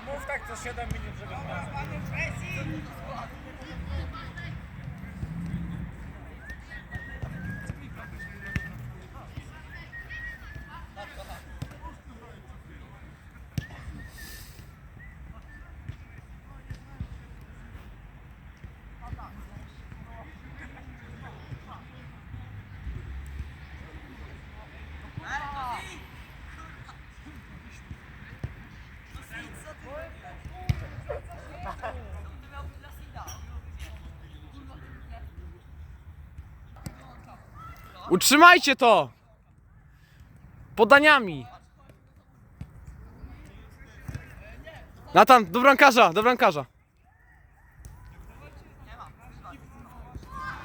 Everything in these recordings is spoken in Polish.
Mów tak co 7 minut, żeby Utrzymajcie to! Podaniami! Natan, do bramkarza, do bramkarza.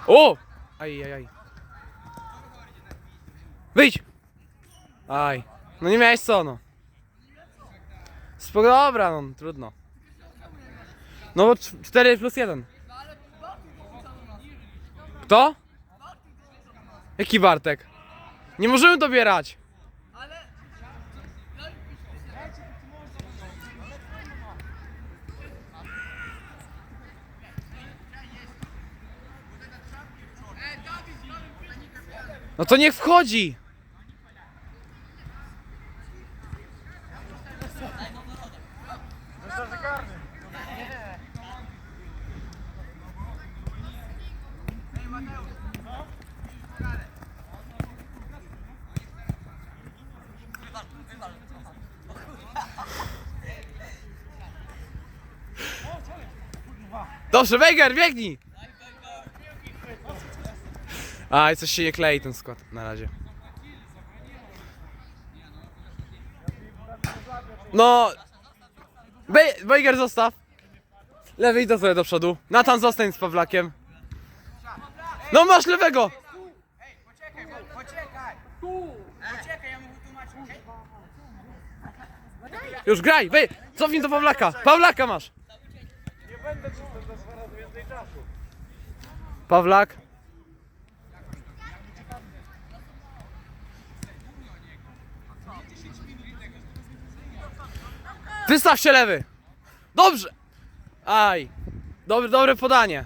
O! Aj, aj, aj. Wyjdź! Aj. No nie miałeś co, no. Spoko, dobra, no, trudno. No bo 4 plus 1. Kto? Jaki Bartek? Nie możemy dobierać. No to niech wchodzi. Dobrze, Wejger, biegnij! Aj, coś się nie klei ten skład na razie. No... Wejger zostaw. Lewy idź sobie do przodu. Natan zostań z Pawlakiem. No masz lewego! Poczekaj, bo- poczekaj! Tu! Poczekaj, ja mu wytłumaczę, okej? Już graj, wej! Cofnij do Pawlaka! Pawlaka masz! Nie będę czasu. Pawlak. Wystaw się lewy. Dobrze. Aj. Dobre, dobre podanie.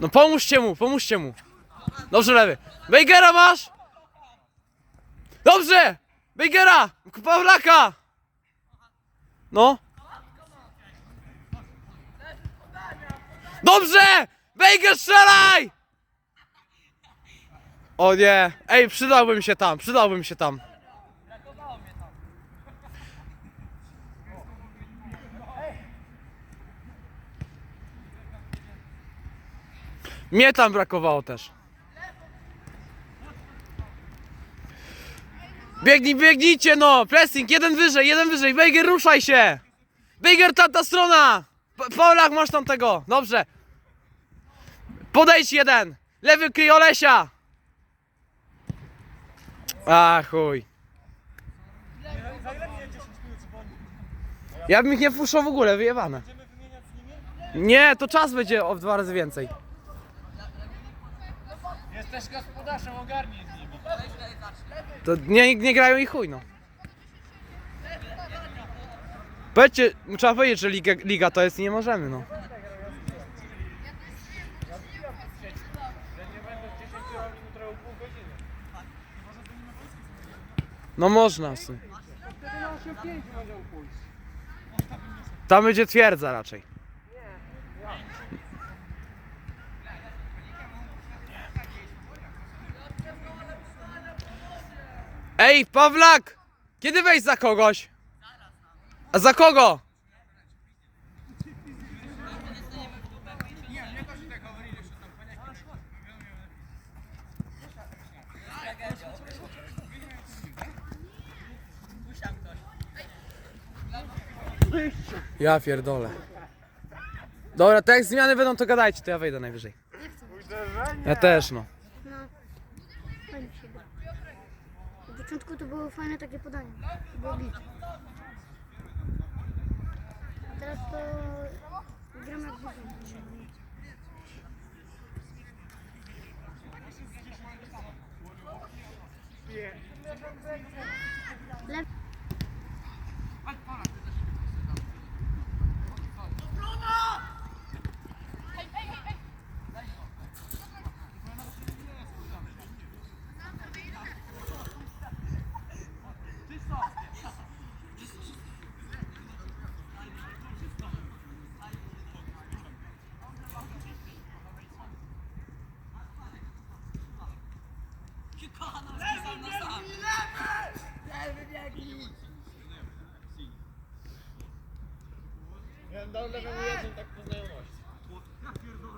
No pomóżcie mu, pomóżcie mu. Dobrze lewy. Wejgera masz? Dobrze! Wejgera! Pawlaka! No. Dobrze! Wejger strzelaj! O nie. Ej, przydałbym się tam, przydałbym się tam. Mnie tam brakowało też. Biegnij, biegnijcie no! Pressing, jeden wyżej, jeden wyżej. Wejger, ruszaj się! Wejger, tamta strona! P- Polak, masz tam tego. Dobrze. Podejdź jeden. Lewy kryj Olesia. A chuj. Za ile mnie 10 minut przypomnij? Ja bym ich nie puszczał w ogóle, wyjebane. Nie, to czas będzie o dwa razy więcej. Jesteś gospodarzem, ogarnij z nimi. To nie, nie grają i chuj no. Powiedzcie, trzeba powiedzieć, że liga, liga to jest i nie możemy no. Ja nie będę 10 minut, trochę pół godziny. No można w sumie. Wtedy na 8-5 możemy pójść. Tam będzie twierdza raczej. Ej, Pawlak! Kiedy wejść za kogoś? A za kogo? Ja pierdolę. Dobra, to jak zmiany będą, to gadajcie, to ja wejdę najwyżej. Ja też, no. Na początku to było fajne takie podanie. Było git. A teraz to gram jak Ja dam lewemu tak po znajomości.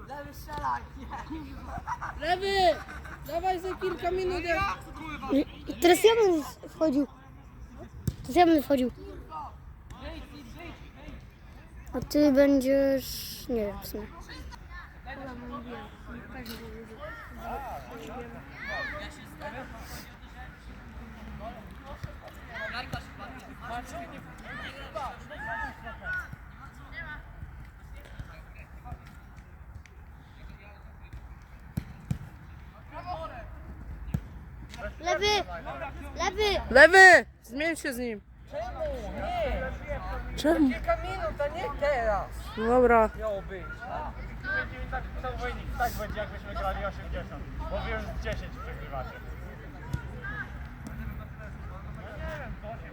Lewy strzelaj! Lewy! Dawaj za kilka minut. Teraz ja będę wchodził. Teraz ja będę wchodził. A ty będziesz... nie wiem w sumie. Lewy! Lewy! Lewy! Zmień się z nim. Czemu? Nie! Czemu? Kilka minut, a nie teraz. No dobra. Miało być. Będzie mi tak pisał wynik. Tak będzie, jakbyśmy grali 80. Bo wy już z 10 przegrywacie. Nie wiem, 8 10.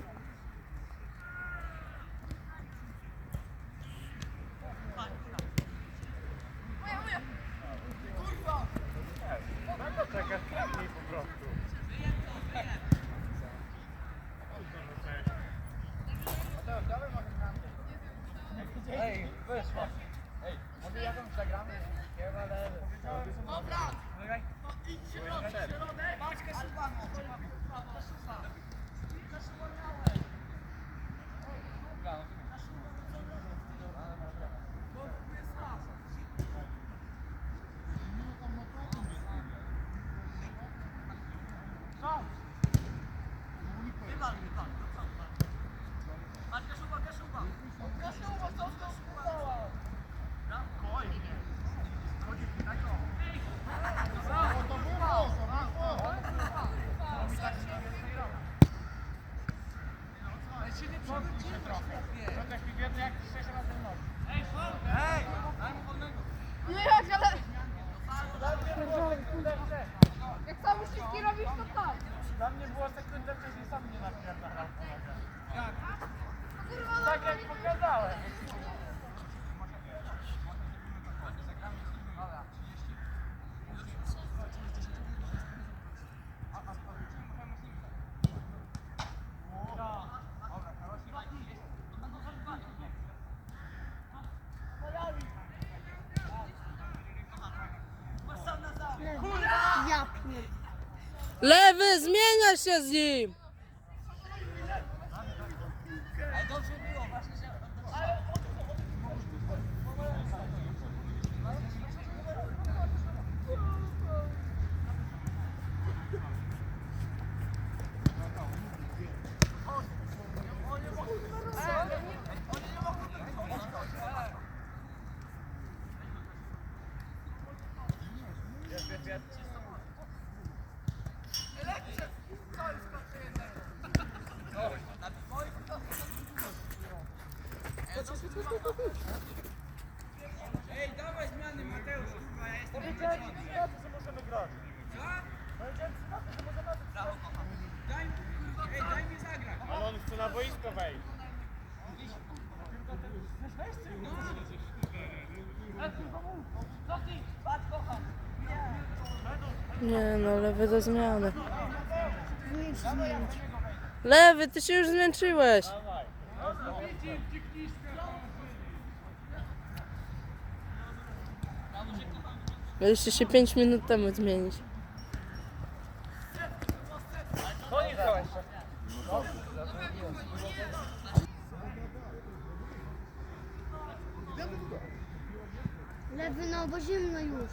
No to czekasz kliknij po prostu. Ej, wyszło. Ej, może jakąś zagramy? Chyba lewy. Dobra! Maćkę Sylwano. To taki biedny jak 6 razy w nocy. No jak, ale... Jak sam uściski robisz, to tak. Dla mnie była sekunda wcześniej sam mnie napierdalał po nogach. Jak? Tak jak pokazałem. Lewy. Ja pier... Lewy, zmienia się z nim. Boisko wejść. Nie no, lewy do zmiany. Lewy, ty się już zmęczyłeś. Mieliście się 5 minut temu zmienić. Koniec to jeszcze. Lewy, no bo zimno już.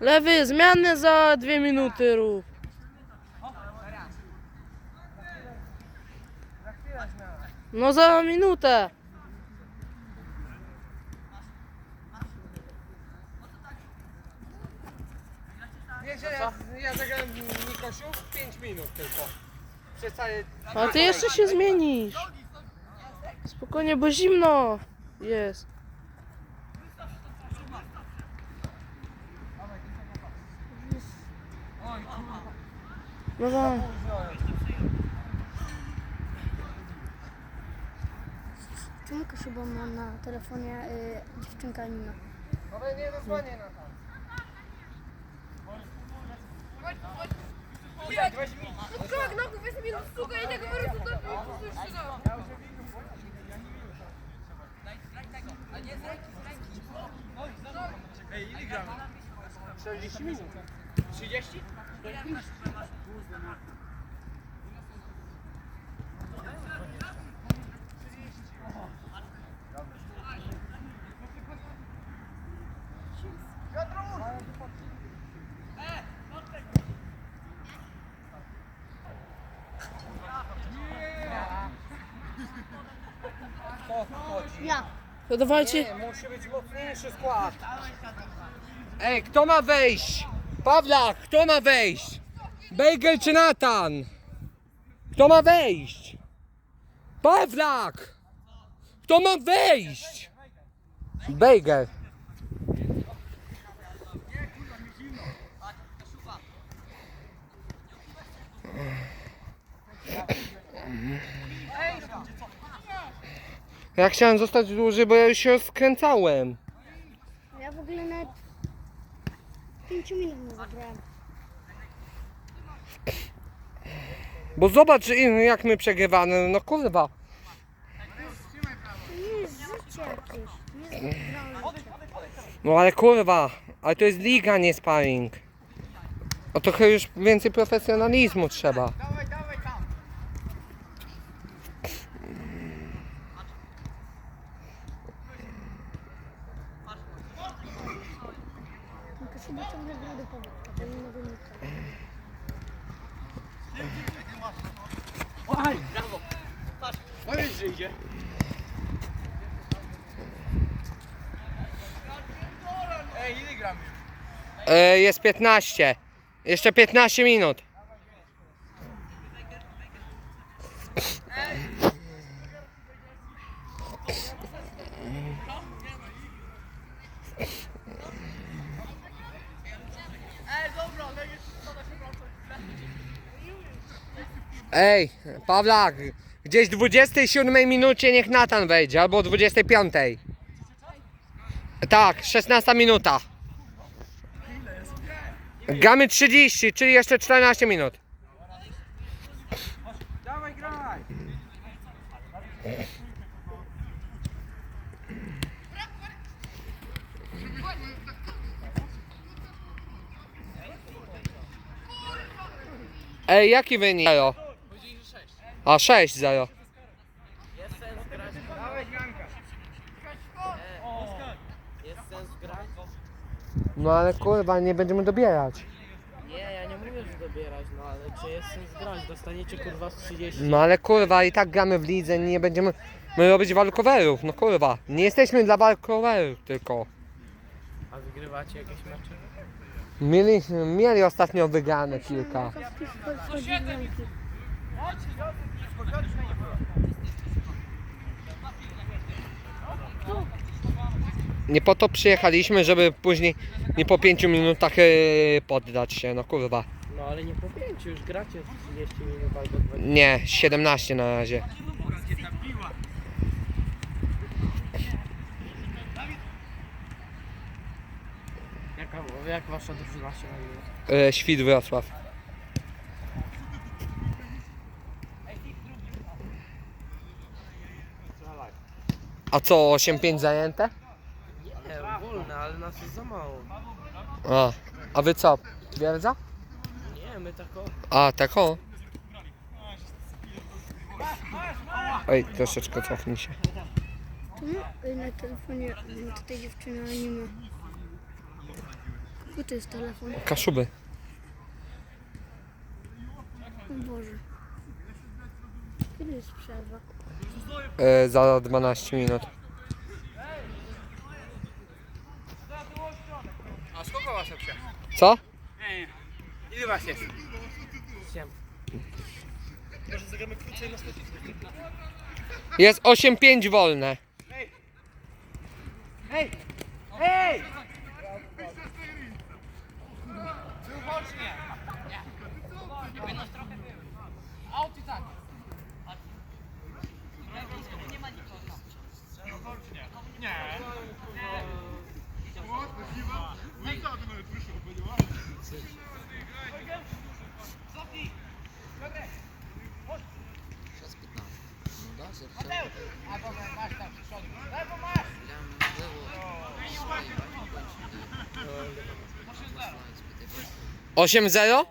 Lewy, zmianę za 2 minuty rób. No za minutę. Wiesz, że ja, ja zagrałem w Nikosiu 5 minut tylko. Przez całe... A ty jeszcze się zmienisz. Spokojnie, bo zimno jest. Dawaj. Czemu chyba ma na telefonie y, dziewczynka inna? Ale nie zasłanie na tam. Jak? No tak, no weź mi suka i tego wyrostu do piłki, Ej, ile gramy? 40 minut. 30? 40 minut. Ja. To dawajcie. Nie. Ej, kto ma wejść? Pawlak, kto ma wejść? Bejgel czy Natan? Kto ma wejść? Pawlak! Kto ma wejść? Bejgel. Ja chciałem zostać dłużej, bo ja już się skręcałem. Ja w ogóle nawet 5 minut nie zagrałem. Bo zobacz jak my przegrywamy, no kurwa. No ale kurwa, ale to jest liga, nie sparring. No trochę już więcej profesjonalizmu trzeba. No Kaszuba ciągle gra do powiedz, a to nie mogę nic. Idzie. Ej, ile gramy? E, jest 15. Jeszcze 15 minut. Ej, Pawlak, gdzieś w 27 minucie niech Natan wejdzie, albo 25. Tak, 16 minuta. Gramy 30, czyli jeszcze 14 minut. Dawaj, graj. Ej, jaki wynik? Zero. A 6 0. Dawaj, Janka. Jest sens grać? No ale kurwa, nie będziemy dobierać. Nie, ja nie mówię, że dobierać, no ale czy jest sens grać? Dostaniecie kurwa z 30. No ale kurwa, i tak gramy w lidze, nie będziemy my robić walkowerów, no kurwa. Nie jesteśmy dla walkowerów tylko. A wygrywacie jakieś mecze? Mieli, mieli ostatnio wygrane kilka. Wchodzi w ręki. Nie po to przyjechaliśmy, żeby później nie po 5 minutach e, poddać się, no kurwa. No ale nie po pięciu, już gracie 30 minut albo 20. Nie, 17 na razie. Jaka, jak wasza drużyna się nazywa? E, Świt Wrocław. A co, 8-5 zajęte? Nie, wolne, ale nas jest za mało. A, a wy co? Twierdza? Nie, my tak o... A, tak o. Oj, troszeczkę cofnij się. Tu ma na telefonie mm, tutaj dziewczyna, ale nie ma. Gdzie to jest telefon? Kaszuby. O Boże. Kiedy jest przerwa? E, za 12 minut. A skолько was вообще? Co? Ile was jest? Jest 8-5 wolne. Hej! Hej! 8-0?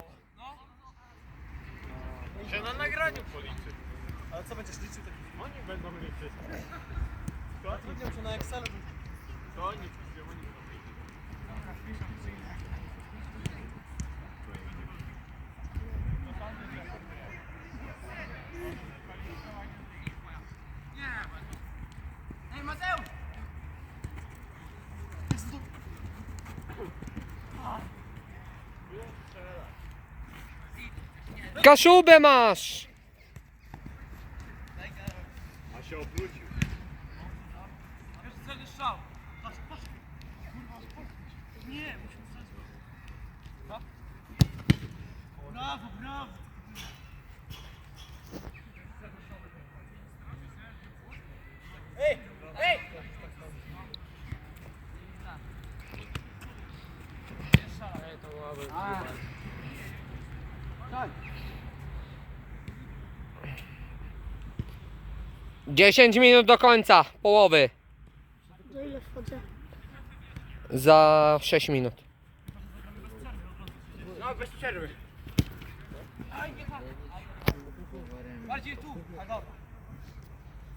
Kaszubę masz! 10 minut do końca połowy. Za 6 minut. No bez przerwy. Bardziej tu.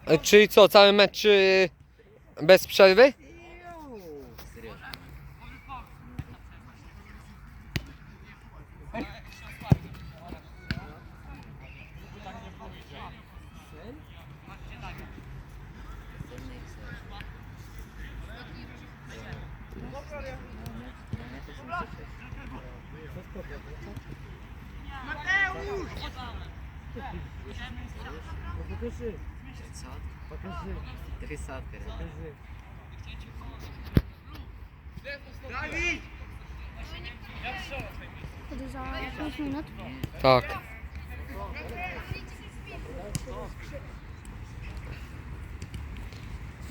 E, czyli co, cały mecz y, bez przerwy? Wchodzę za 5 minut. Tak.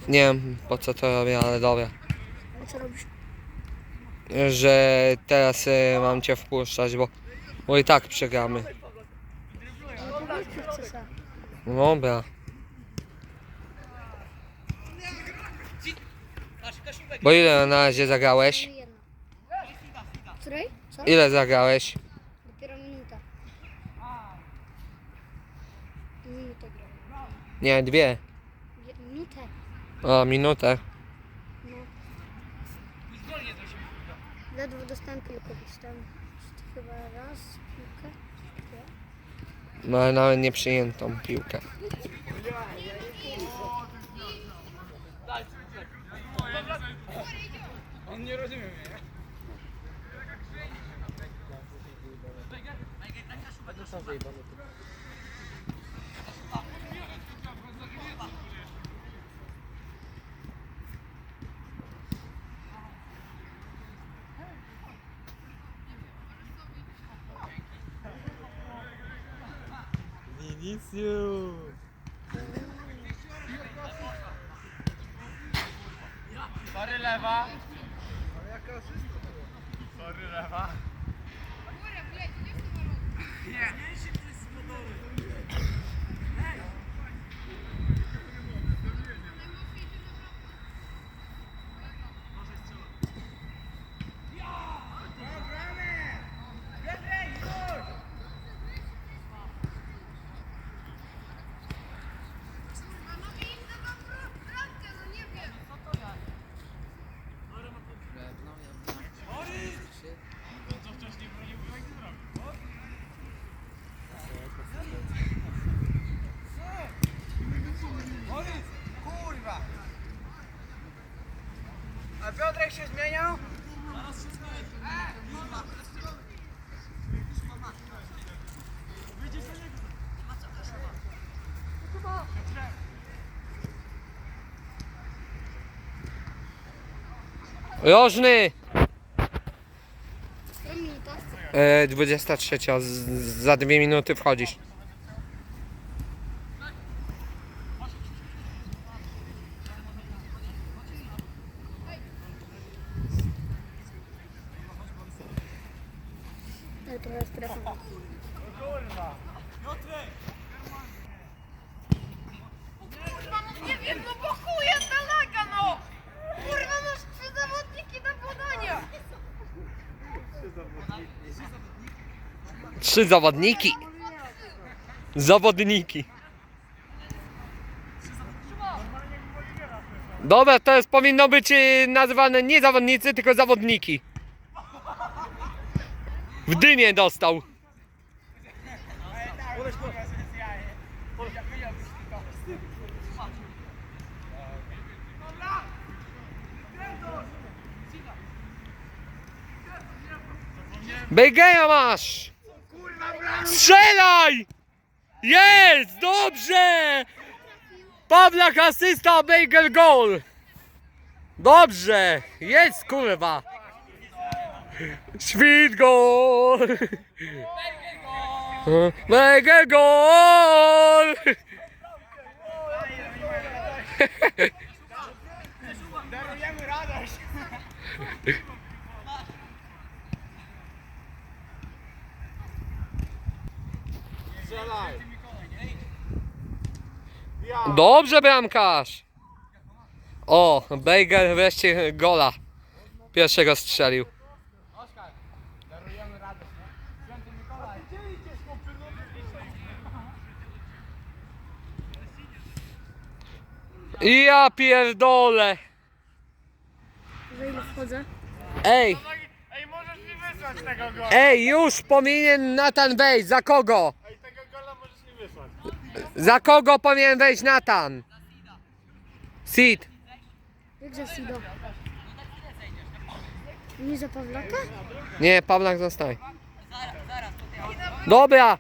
Nie wiem po co to robię, ale dobra. Co robisz? Że teraz e, mam cię wpuszczać, bo, bo i tak przegramy. Ale to walczy w CSA. Dobra. Bo ile na razie zagrałeś? Jedna. Której? Co? Ile zagrałeś? Dopiero minuta. Minutę grałem. Nie, dwie. Minutę. O, minutę. No nawet nie przyjętą piłkę. On nie rozumie mnie. To są wyjebane Piotrek się zmieniał? Rożny! E, 23, z, z- za dwie minuty wchodzisz. Ale trochę strefa. Kurwa, no nie wiem, no bo chuje ta laga, no! Kurwa, masz trzy zawodniki do podania! Trzy zawodniki. Zawodniki. Dobra, to jest, powinno być y, nazywane nie zawodnicy, tylko zawodniki. W dymie dostał. Bejgeja masz! Strzelaj! Jest! Dobrze! Pawlak asysta, Bagel goal! Dobrze! Jest kurwa! Świt goal! Bagel goal! Darujemy radość. Strzelaj. Ja. Dobrze bramkarz! O, Bagel wreszcie gola. Pierwszego strzelił. Ja pierdolę! Za ile wchodzę? Ej, Ej, możesz mi wysłać tego gola. ej, już powinien Natan wejść. Za kogo? Ej, tego gola możesz mi wysłać. Za kogo powinien wejść Natan? Sid. Jak za Sido? Nie za Pawlaka? Nie, Pawlak zostaje. Dobra.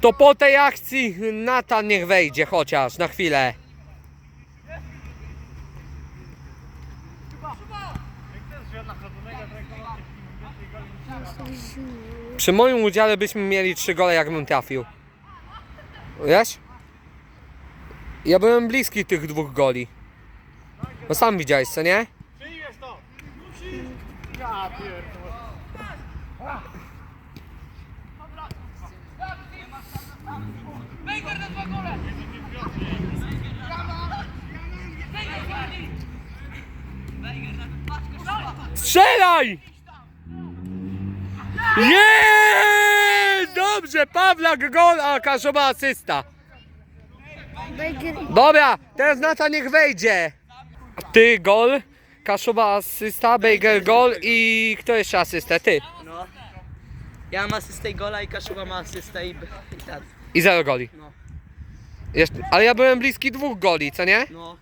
To po tej akcji Natan niech wejdzie chociaż na chwilę. Przy moim udziale byśmy mieli trzy gole jakbym trafił. Wiesz? Ja byłem bliski tych dwóch goli. No sam widziałeś, co nie? Przyjmiesz to. Ja pierdolę. Strzelaj! Jest! Dobrze, Pawlak gol, a Kaszoba asysta. Dobra, teraz Nata niech wejdzie. Ty gol, Kaszoba asysta, Bejger gol i kto jeszcze asystę? Ty. No. Ja mam asystę i gola i Kaszuba ma asystę i, i tak. I zero goli. No. Jeszcze, ale ja byłem bliski dwóch goli, co nie? No.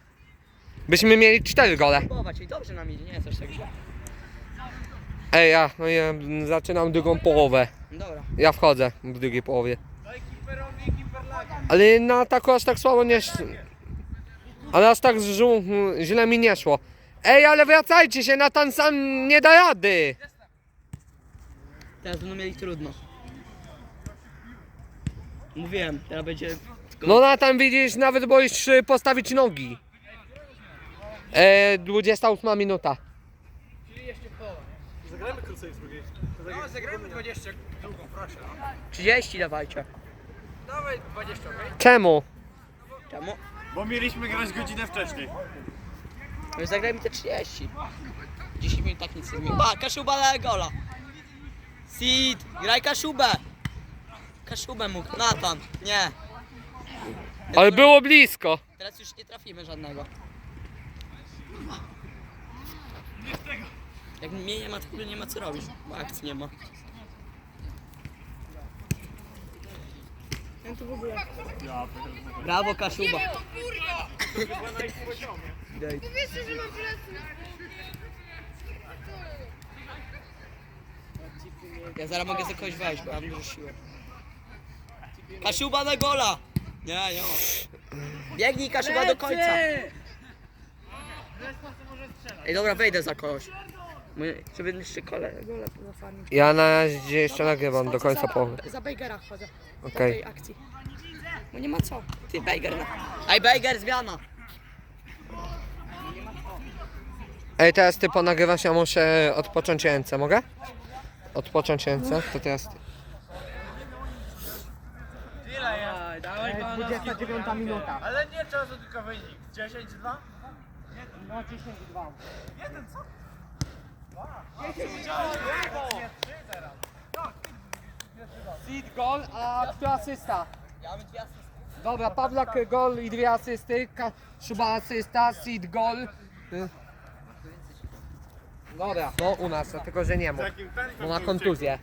Byśmy mieli cztery gole. Czyli dobrze nam idzie, nie jest aż tak źle. Ej, ja, no ja zaczynam drugą połowę. Dobra. Ja wchodzę w drugiej połowie. Ale na ataku aż tak słabo nie... sz- Ale aż tak żu... źle mi nie szło. Ej, ale wracajcie się, Natan sam nie da rady. Teraz będą mieli trudno. Mówiłem, teraz będzie... No Natan widzisz, nawet boisz się postawić nogi. E, 28 minuta. Zagrajmy krócej z drugiej. No, zagrajmy 20 drugą, proszę. 30 dawajcie. Dawaj 20, okej? Czemu? Czemu? Bo mieliśmy grać godzinę wcześniej. No zagrajmy te 30. 10 minut tak nic nie zmieni. Ba, Kaszuba na gola. Sid, graj Kaszubę. Kaszubę mógł. Natan, nie. Ale było blisko. Teraz już nie trafimy żadnego. Jak mnie nie ma, to nie ma co robić, bo akcji nie ma. Brawo Kaszuba. Powiedzcie, że mam plecy. Ja zaraz mogę za kogoś wejść, bo mam dużo siły. Kaszuba na gola! Nie, nie ma. Biegnij Kaszuba do końca. Ej dobra, wejdę za kogoś. My- Żeby jeszcze kole, gole poza Ja na razie jeszcze nagrywam do końca połowy. Za Bejgera chodzę. Okej. tej akcji. No nie ma co. Ty Bejger. Ej Bejger, zmiana. Ej, teraz ty ponagrywasz, ja muszę odpocząć ręce, mogę? Odpocząć ręce, to teraz ty. Ile jest? Dawaj 29 minuta. Ale nie czasu, tylko wynik. 10-2? No 10-2. Jeden co? Seed gol, a kto asysta? Ja mam dwie asysty. Dobra, Pawlak gol i dwie asysty, Ka- Szuba asysta, Seed gol. Y. Dobra, no u nas, tylko że nie mógł, bo ma kontuzję.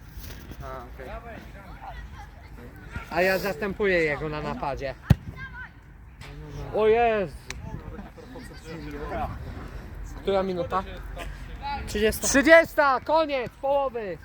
A ja zastępuję jego na napadzie. O Jezu. Która minuta? 30. 30, koniec, połowy.